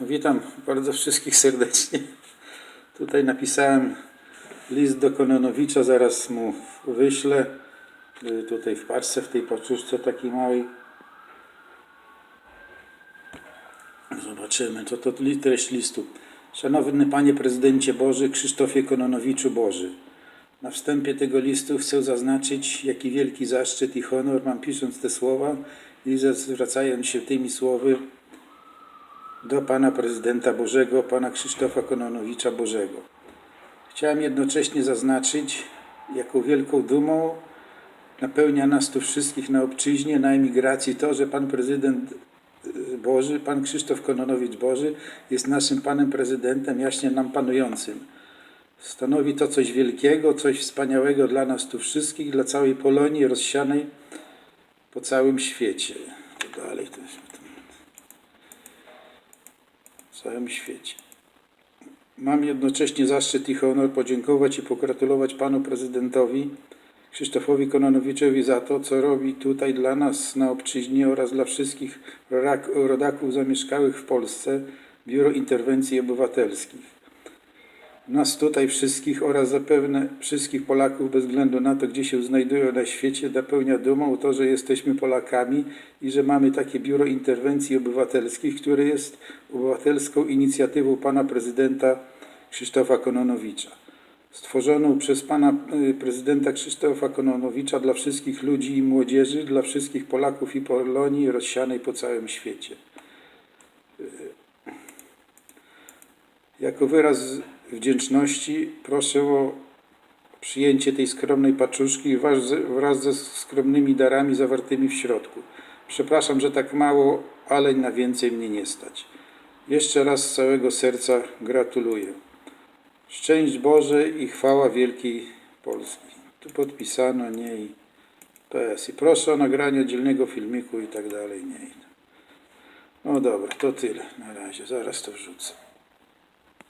Witam bardzo wszystkich serdecznie. Tutaj napisałem list do Kononowicza, zaraz mu wyślę. Y, Tutaj w paczce, w tej paczuszce takiej małej. Zobaczymy, to to treść listu. Szanowny Panie Prezydencie Boży, Krzysztofie Kononowiczu Boży. Na wstępie tego listu chcę zaznaczyć, jaki wielki zaszczyt i honor mam pisząc te słowa i zwracając się tymi słowy do Pana Prezydenta Bożego, Pana Krzysztofa Kononowicza Bożego. Chciałem jednocześnie zaznaczyć, jaką wielką dumą napełnia nas tu wszystkich na obczyźnie, na emigracji to, że Pan Prezydent y, Boży, Pan Krzysztof Kononowicz Boży jest naszym Panem Prezydentem, jaśnie nam panującym. Stanowi to coś wielkiego, coś wspaniałego dla nas tu wszystkich, dla całej Polonii rozsianej po całym świecie. To dalej to jest w całym świecie. Mam jednocześnie zaszczyt i honor podziękować i pogratulować panu prezydentowi Krzysztofowi Kononowiczowi za to, co robi tutaj dla nas na obczyźnie oraz dla wszystkich rodaków zamieszkałych w Polsce Biuro Interwencji Obywatelskich. Nas tutaj wszystkich oraz zapewne wszystkich Polaków bez względu na to, gdzie się znajdują na świecie, napełnia dumą to, że jesteśmy Polakami i że mamy takie Biuro Interwencji Obywatelskich, które jest obywatelską inicjatywą pana prezydenta Krzysztofa Kononowicza. Stworzoną przez pana y, prezydenta Krzysztofa Kononowicza dla wszystkich ludzi i młodzieży, dla wszystkich Polaków i Polonii rozsianej po całym świecie. Jako wyraz wdzięczności proszę o przyjęcie tej skromnej paczuszki wraz ze, skromnymi darami zawartymi w środku. Przepraszam, że tak mało, ale na więcej mnie nie stać. Jeszcze raz z całego serca gratuluję. Szczęść Boże i chwała wielkiej Polski. Tu podpisano, nie i PS. I proszę o nagranie oddzielnego filmiku i tak dalej, nie. No dobra, to tyle na razie. Zaraz to wrzucę.